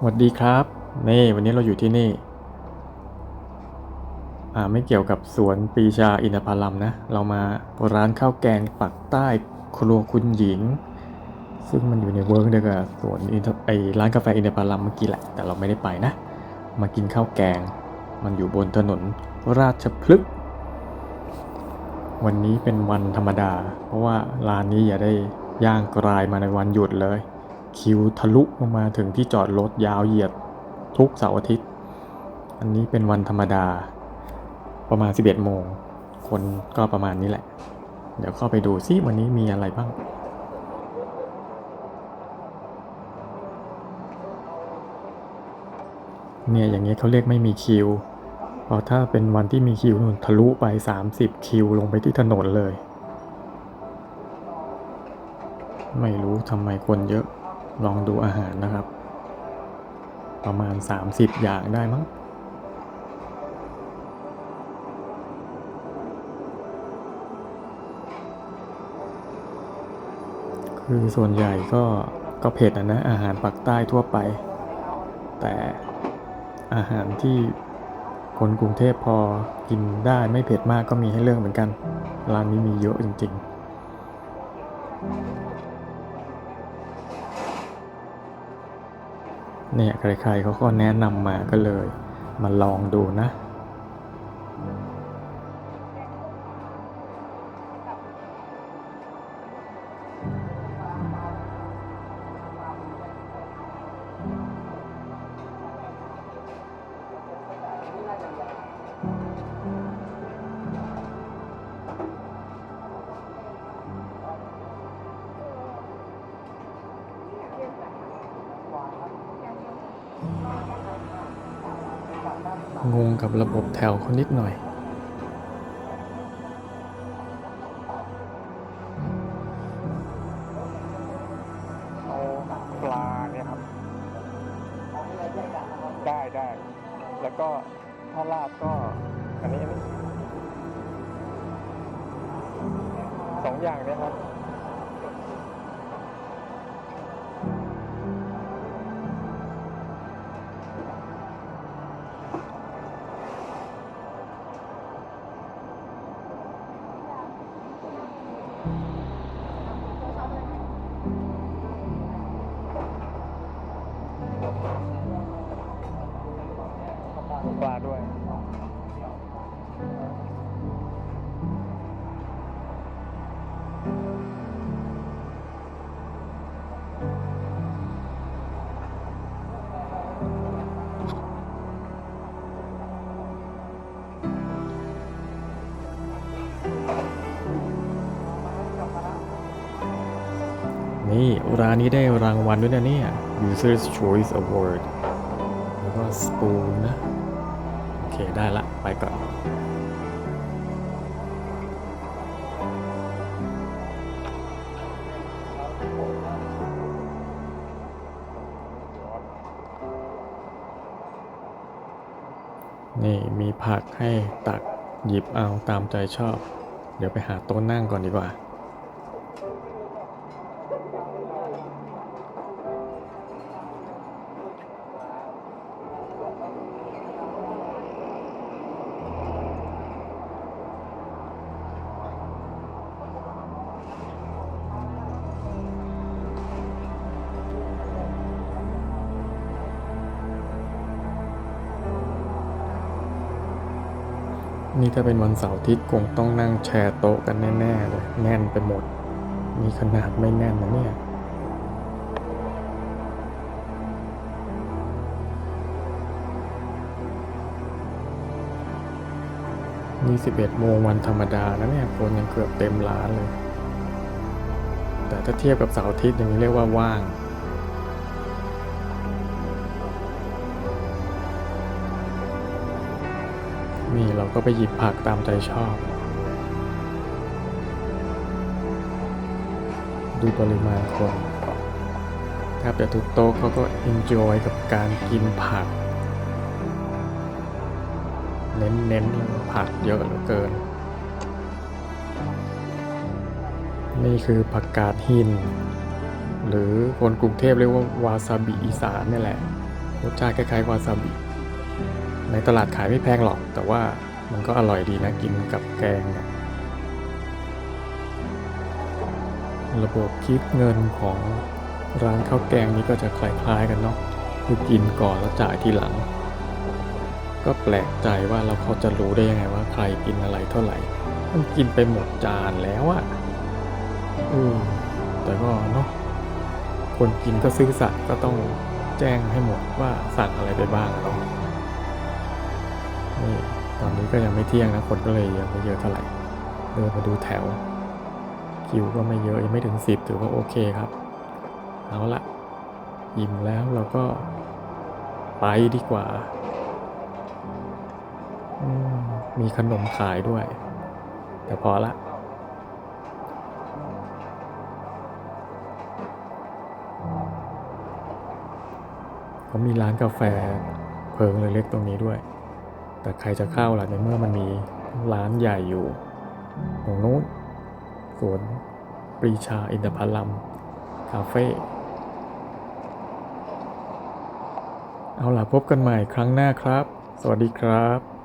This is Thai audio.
สวัสดีครับ นี่วันนี้เราอยู่ที่นี่ อ่าไม่เกี่ยวกับสวนปีชาอินทผลัมนะ เรามาร้านข้าวแกงปักใต้ครัวคุณหญิง ซึ่งมันอยู่ในเวิร์กเดียวกับสวนอินทไอร้านกาแฟอินทผลัมเมื่อกี้แหละ แต่เราไม่ได้ไปนะ มากินข้าวแกง มันอยู่บนถนนราชพฤกษ์ วันนี้เป็นวันธรรมดา เพราะว่าร้านนี้อย่าได้ย่างกรายมาในวันหยุดเลย คิวทะลุลงมาถึงที่จอดรถยาวเหยียดทุกเสาร์อาทิตย์ อันนี้เป็นวันธรรมดา ประมาณ 11 โมง คนก็ประมาณนี้แหละ เดี๋ยวเข้าไปดูซิวันนี้มีอะไรบ้างเนี่ยอย่างเงี้ยเขาเรียกไม่มีคิวเพราะถ้าเป็นวันที่มีคิวนู่นทะลุไป 30 คิวลงไปที่ถนนเลย ไม่รู้ทำไมคนเยอะ ลองดูอาหารนะครับ ประมาณ 30 อย่างได้มั้งคือส่วนใหญ่ก็ก็เผ็ดนะนะอาหารปักใต้ทั่วไป แต่อาหารที่คนกรุงเทพพอกินได้ไม่เผ็ดมากก็มีให้เลือกเหมือนกัน ร้านนี้มีเยอะจริง ๆ เนี่ยใครๆเขาก็แนะนำมาก็เลย มาลองดูนะ งงกับระบบแถวเขานิดหน่อย เอาปลาเนี่ยครับ ได้ได้ แล้วก็ถ้าลาบก็ อันนี้อันนี้สองอย่างเนี่ยครับ ปลาด้วย นี่ร้านนี้ได้รางวัลด้วยนะเนี่ย User's Choice Award แล้วก็สปูนนะ โอเคได้ละ ไปก่อนนี่มีผักให้ตักหยิบเอาตามใจชอบ เดี๋ยวไปหาโต๊ะนั่งก่อนดีกว่า นี่ถ้าเป็นวันเสาร์อาทิตย์คงต้องนั่งแชร์โต๊ะกันแน่ๆเลยแน่นไปหมด มีขนาดไม่แน่นนะเนี่ยนี่11โมงวันธรรมดานะเนี่ยคนยังเกือบเต็มร้านเลย แต่ถ้าเทียบกับเสาร์อาทิตย์อย่างนี้เรียกว่าว่าง นี่เราก็ไปหยิบผักตามใจชอบ ดูปริมาณคนแทบจะทุกโต๊ะเขาก็ enjoy กับการกินผัก เน้นๆลยผักเยอะเหลือเกิน นี่คือผักกาดหิน หรือคนกรุงเทพเรียกว่าวาซาบิอีสานนี่แหละรสชาติคล้ายๆวาซาบิ ในตลาดขายไม่แพงหรอก แต่ว่ามันก็อร่อยดีนะกินกับแกงเนี่ยระบบคิดเงินของร้านข้าวแกงนี้ก็จะคล้ายๆกันเนาะคือกินก่อนแล้วจ่ายทีหลัง ก็แปลกใจว่าเราเขาจะรู้ได้ยังไงว่าใครกินอะไรเท่าไหร่ มันกินไปหมดจานแล้วอะอืมแต่ก็เนาะคนกินก็ซื้อสัตย์ก็ต้องแจ้งให้หมดว่าสั่งอะไรไปบ้างเนาะ นี่ตอนนี้ก็ยังไม่เที่ยงนะคนก็เลยยังไม่เยอะเท่าไหร่เดินมาดูแถว คิวก็ไม่เยอะยังไม่ถึงสิบถือว่าโอเคครับ เอาละอิ่มแล้วเราก็ไปดีกว่ามมีขนมขายด้วย แต่พอละเขามีร้านกาแฟเพิงเล็กๆตรงนี้ด้วย แต่ใครจะเข้าล่ะในเมื่อมันมีร้านใหญ่อยู่ตรงนู้นสวนปรีชาอินทพลัมคาเฟ่เอาล่ะพบกันใหม่ครั้งหน้าครับ สวัสดีครับ